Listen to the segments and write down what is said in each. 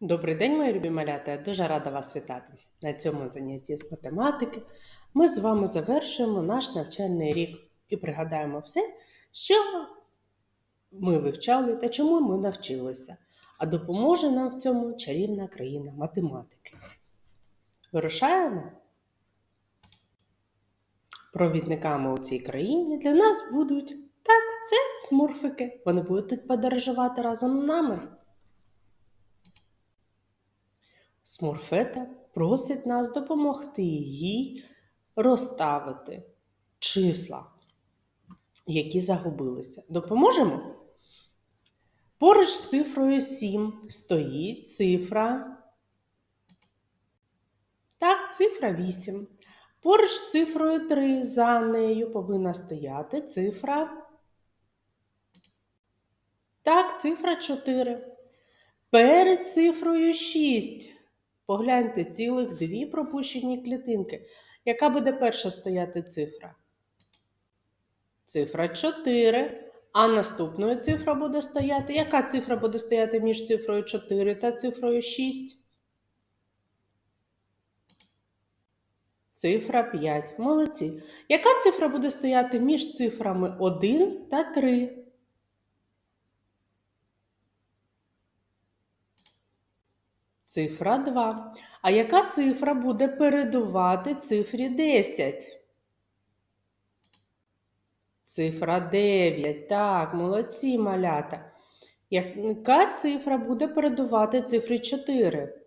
Добрий день, мої любі малята. Я дуже рада вас вітати. На цьому занятті з математики ми з вами завершуємо наш навчальний рік і пригадаємо все, що ми вивчали та чому ми навчилися. А допоможе нам в цьому чарівна країна математики. Вирушаємо. Провідниками у цій країні для нас будуть так, це смурфики. Вони будуть подорожувати разом з нами. Смурфета просить нас допомогти їй розставити числа, які загубилися. Допоможемо? Поруч з цифрою 7 стоїть цифра. Так, цифра 8. Поруч з цифрою 3 за нею повинна стояти цифра. Так, цифра 4. Перед цифрою 6. Погляньте цілих дві пропущені клітинки. Яка буде перша стояти цифра? Цифра 4. А наступною цифра буде стояти. Яка цифра буде стояти між цифрою 4 та цифрою 6? Цифра 5. Молодці. Яка цифра буде стояти між цифрами 1 та 3? Цифра 2. А яка цифра буде передувати цифрі 10? Цифра 9. Так, молодці малята. Яка цифра буде передувати цифрі 4?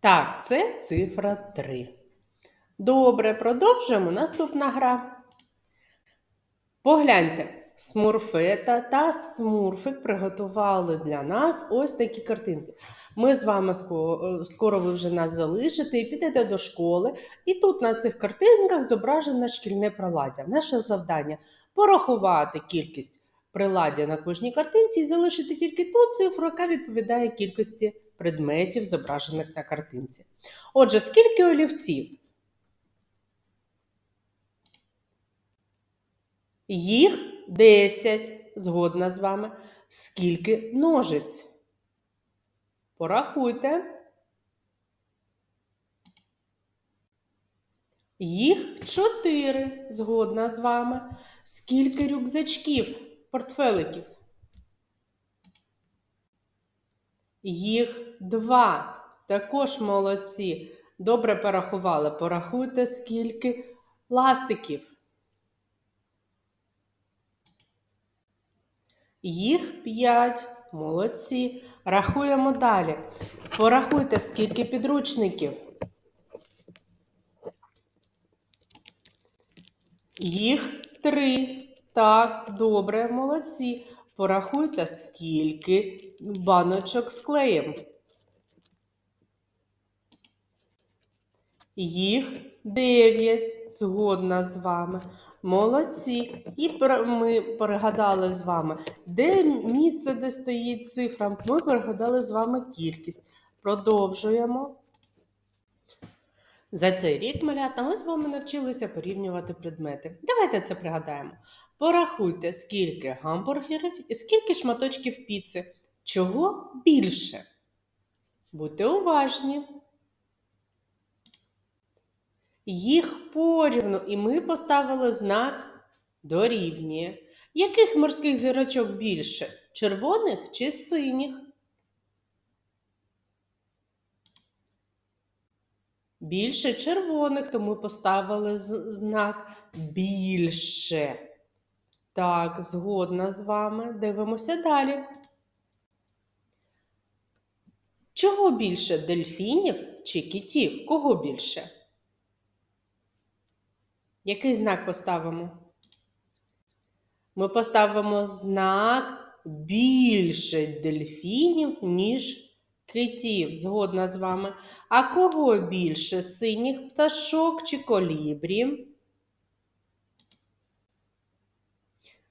Так, це цифра 3. Добре, продовжуємо. Наступна гра. Погляньте, Смурфета та смурфик приготували для нас ось такі картинки. Ми з вами скоро, ви вже нас залишите і підете до школи. І тут на цих картинках зображене шкільне приладдя. Наше завдання порахувати кількість приладдя на кожній картинці і залишити тільки ту цифру, яка відповідає кількості предметів, зображених на картинці. Отже, скільки олівців? Їх 10. Згодна з вами. Скільки ножиць? Порахуйте. Їх 4. Згодна з вами. Скільки рюкзачків, портфеликів? Їх 2. Також молодці. Добре порахували. Порахуйте, скільки ластиків. Їх 5. Молодці. Рахуємо далі. Порахуйте, скільки підручників. Їх 3. Так, добре, молодці. Порахуйте, скільки баночок з клеєм. Їх 9. Згодна з вами. Молодці. І ми перегадали з вами, де місце, де стоїть цифра. Ми перегадали з вами кількість. Продовжуємо. За цей рік, малята, ми з вами навчилися порівнювати предмети. Давайте це пригадаємо. Порахуйте, скільки гамбургерів і скільки шматочків піци. Чого більше? Будьте уважні. Їх порівну, і ми поставили знак дорівнює. Яких морських зірочок більше? Червоних чи синіх? Більше червоних, тому поставили знак більше. Так, згодна з вами. Дивимося далі. Чого більше дельфінів чи китів? Кого більше? Який знак поставимо? Ми поставимо знак більше дельфінів, ніж китів. Згодна з вами. А кого більше синіх пташок чи колібрі?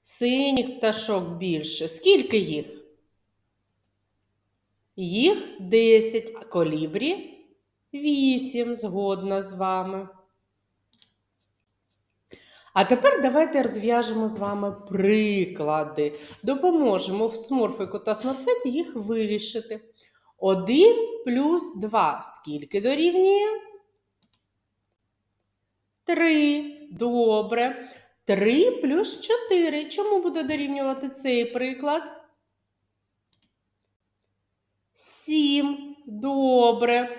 Синіх пташок більше. Скільки їх? Їх 10, а колібрі 8. Згодна з вами. А тепер давайте розв'яжемо з вами приклади. Допоможемо в смурфику та смурфеті їх вирішити. 1 плюс 2 скільки дорівнює? 3. Добре. 3 плюс 4. Чому буде дорівнювати цей приклад? 7. Добре.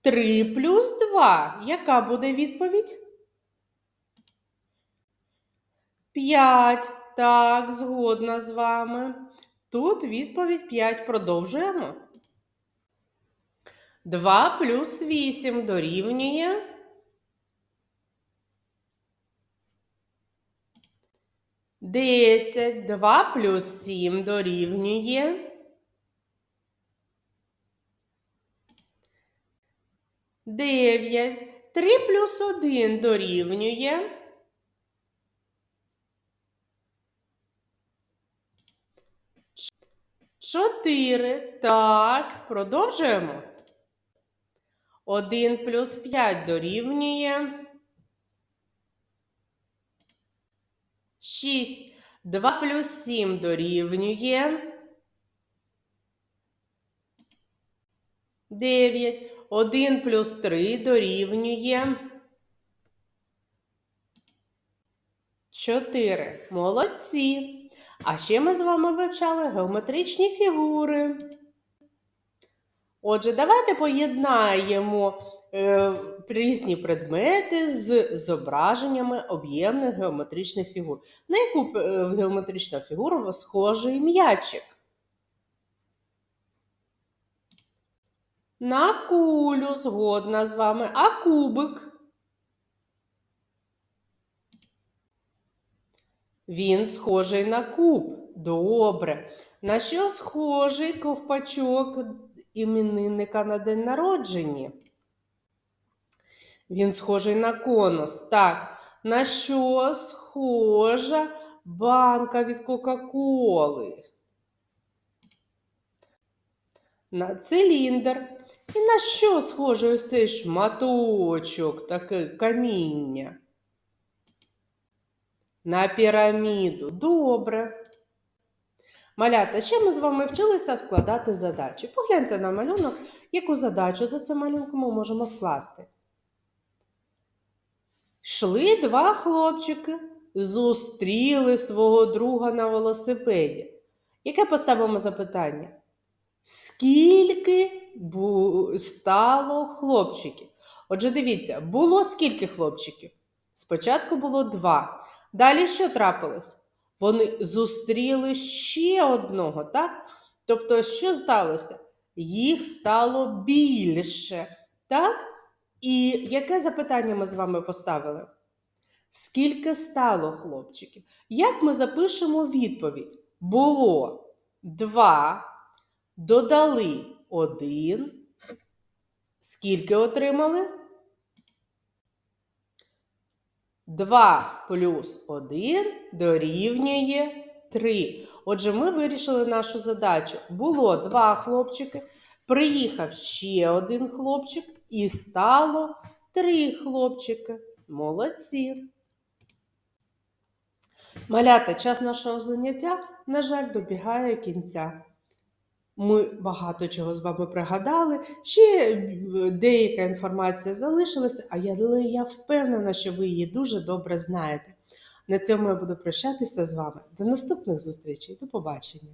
3 плюс 2. Яка буде відповідь? 5. Так, згодна з вами. Тут відповідь 5. Продовжуємо. 2 плюс 8 дорівнює. 10. 2 плюс 7 дорівнює. 9. 3 плюс 1 дорівнює. 4. Так, продовжуємо. 1 плюс 5 дорівнює. 6. 2 плюс 7 дорівнює. 9. 1 плюс 3 дорівнює. 4. Молодці. А ще ми з вами вивчали геометричні фігури. Отже, давайте поєднаємо е, різні предмети з зображеннями об'ємних геометричних фігур. На яку е, геометричну фігуру схожий м'ячик? На кулю згодна з вами, а кубик. Він схожий на куб. Добре. На що схожий ковпачок іменинника на день народження? Він схожий на конус. Так. На що схожа банка від Кока-Коли? На циліндр. І на що схожий ось цей шматочок, таке каміння? На піраміду. Добре. Малята, ще ми з вами вчилися складати задачі. Погляньте на малюнок, яку задачу за цим малюнком ми можемо скласти. Йшли два хлопчики, зустріли свого друга на велосипеді. Яке поставимо запитання? Скільки стало хлопчиків? Отже, дивіться, було скільки хлопчиків? Спочатку було два. Далі що трапилось? Вони зустріли ще одного, так? Тобто, що сталося? Їх стало більше, так? І яке запитання ми з вами поставили? Скільки стало хлопчиків? Як ми запишемо відповідь? Було два, додали один. Скільки отримали? 2 плюс 1 дорівнює 3. Отже, ми вирішили нашу задачу. Було два хлопчики, приїхав ще один хлопчик і стало три хлопчики. Молодці. Малята, час нашого заняття, на жаль, добігає кінця. Ми багато чого з вами пригадали, ще деяка інформація залишилася, але я впевнена, що ви її дуже добре знаєте. На цьому я буду прощатися з вами. До наступних зустрічей. До побачення!